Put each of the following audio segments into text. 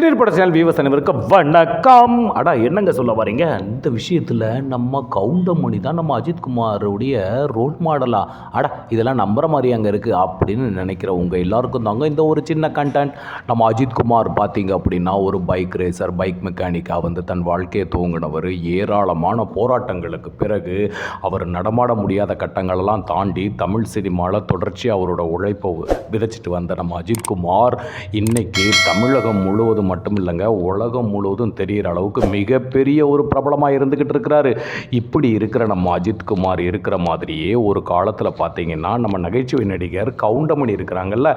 சிறிய பட channel viewers அனைவருக்கு வணக்கம். அடா என்னங்க சொல்ல வரீங்க? இந்த விஷயத்தில் நம்ம கவுண்டமணி தான் நம்ம அஜித் குமாருடைய ரோல் மாடலா அடா இதெல்லாம் நம்புற மாதிரி அங்கே இருக்குது அப்படின்னு நினைக்கிற உங்கள் எல்லாருக்கும் தாங்க இந்த ஒரு சின்ன கண்டென்ட் நம்ம அஜித் குமார் பார்த்தீங்க அப்படின்னா ஒரு பைக் ரேசர் பைக் மெக்கானிக்காக வந்து தன் வாழ்க்கையை துவங்கினவர். ஏராளமான போராட்டங்களுக்கு பிறகு அவர் நடமாட முடியாத கட்டங்களெல்லாம் தாண்டி தமிழ் சினிமாவில் தொடர்ச்சியாக அவரோட உழைப்பை விதைச்சிட்டு வந்த நம்ம அஜித் குமார் இன்னைக்கு தமிழகம் முழுவதும் மட்டும் இல்லைங்க உலகம் முழுவதும் தெரிகிற அளவுக்கு மிகப்பெரிய ஒரு பிரபலமாக இருந்துக்கிட்டு இருக்கிறாரு. இப்படி இருக்கிற நம்ம அஜித் குமார் இருக்கிற மாதிரியே ஒரு காலத்தில் பார்த்தீங்கன்னா நம்ம நகைச்சுவை நடிகர் கவுண்டமணி இருக்கிறாங்கல்ல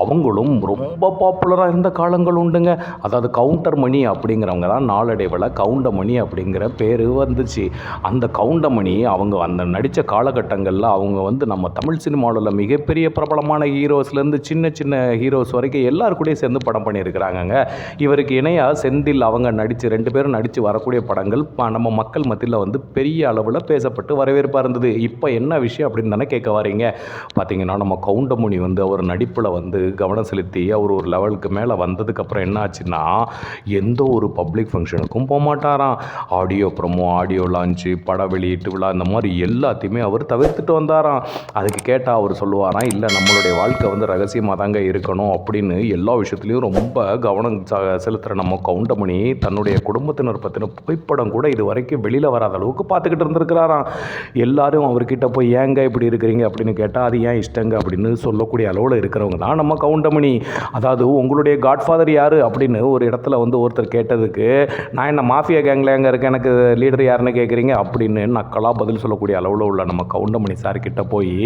அவங்களும் ரொம்ப பாப்புலராக இருந்த காலங்கள் உண்டுங்க. அதாவது கவுண்டர் மணி அப்படிங்கிறவங்க தான் நாளடைவில் கவுண்டமணி அப்படிங்கிற பேர் வந்துச்சு. அந்த கவுண்டமணி அவங்க அந்த நடித்த காலகட்டங்களில் அவங்க வந்து நம்ம தமிழ் சினிமாவில் மிகப்பெரிய பிரபலமான ஹீரோஸ்லேருந்து சின்ன சின்ன ஹீரோஸ் வரைக்கும் எல்லாரு சேர்ந்து படம் பண்ணியிருக்கிறாங்கங்க. இவருக்கு இணையாக செந்தில் அவங்க நடித்து ரெண்டு பேரும் நடித்து வரக்கூடிய படங்கள் ப- நம்ம மக்கள் மத்தியில் வந்து பெரிய அளவில் பேசப்பட்டு வரவேற்பாக இருந்தது. இப்போ என்ன விஷயம் அப்படின்னு தானே கேட்க வரீங்க. பார்த்தீங்கன்னா நம்ம கவுண்டமணி வந்து அவர் நடிப்பில் வந்து கவனம் செலுத்தி அவர் ஒரு லெவலுக்கு மேலே வந்ததுக்கப்புறம் என்ன ஆச்சுன்னா எந்த ஒரு பப்ளிக் ஃபங்க்ஷனுக்கும் போகமாட்டாராம் ஆடியோ ப்ரமோ ஆடியோ லான்ச்சு பட வெளியீட்டு விழா இந்த மாதிரி எல்லாத்தையுமே அவர் தவிர்த்துட்டு வந்தாராம். அதுக்கு கேட்டால் அவர் சொல்லுவாராம் இல்லை நம்மளுடைய வாழ்க்கை வந்து ரகசியமாக தாங்க இருக்கணும் அப்படின்னு எல்லா விஷயத்துலையும் ரொம்ப கவனம் சா செலுத்துகிற நம்ம கவுண்டமணி தன்னுடைய குடும்பத்தினர் பற்றின புகைப்படம் கூட இது வரைக்கும் வெளியில் வராத அளவுக்கு பார்த்துக்கிட்டு இருந்திருக்கிறாராம். எல்லாரும் அவர்கிட்ட போய் ஏங்க இப்படி இருக்கிறீங்க? அப்படின்னு கேட்டால் அது ஏன் இஷ்டங்க? அப்படின்னு சொல்லக்கூடிய அளவில் இருக்கிறவங்க தான் நம்ம கவுண்டமணி. அதாவது உங்களுடைய காட்ஃபாதர் யார்? அப்படின்னு ஒரு இடத்துல வந்து ஒருத்தர் கேட்டதுக்கு நான் என்ன மாஃபியா கேங்கில் எங்கே இருக்கேன் எனக்கு லீடர் யாருன்னு கேட்குறீங்க அப்படின்னு நக்கலாக பதில் சொல்லக்கூடிய அளவில் உள்ள நம்ம கவுண்டமணி சார் கிட்ட போய்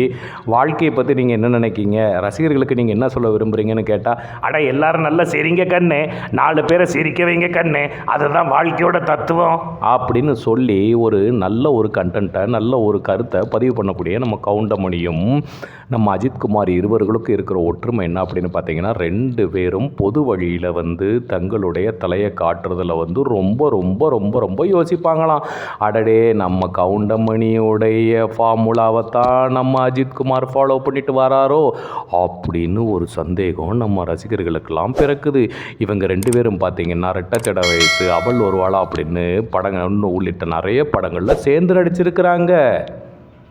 வாழ்க்கையை பற்றி நீங்கள் என்ன நினைக்கிங்க? ரசிகர்களுக்கு நீங்கள் என்ன சொல்ல விரும்புகிறீங்கன்னு கேட்டால் அட எல்லாரும் நல்லா சரிங்க கண்ணு. நாலு பேரை சிரிக்க வைங்க கண்ணு அதுதான் வாழ்க்கையோட தத்துவம். அப்படின்னு சொல்லி ஒரு நல்ல ஒரு கண்டென்ட்டை நல்ல ஒரு கருத்தை பதிவு பண்ணக்கூடிய நம்ம கவுண்டமணியும் நம்ம அஜித்குமார் இருவர்களுக்கும் இருக்கிற ஒற்றுமை என்ன அப்படின்னு பார்த்தீங்கன்னா ரெண்டு பேரும் பொது வழியில் வந்து தங்களுடைய தலையை காட்டுறதுல வந்து ரொம்ப ரொம்ப ரொம்ப ரொம்ப யோசிப்பாங்களாம். அடடே நம்ம கவுண்டமணியுடைய ஃபார்முலாவை தான் நம்ம அஜித்குமார் ஃபாலோ பண்ணிட்டு வராரோ அப்படின்னு ஒரு சந்தேகம் நம்ம ரசிகர்களுக்கெல்லாம் பிறக்குது. இவங்க ரெண்டு பேரும் பார்த்தீங்கன்னா ரெட்டச்சட வயசு அவள் ஒருவாளா அப்படின்னு படங்கள் இன்னும் உள்ளிட்ட நிறைய படங்களில் சேர்ந்து நடிச்சிருக்கிறாங்க.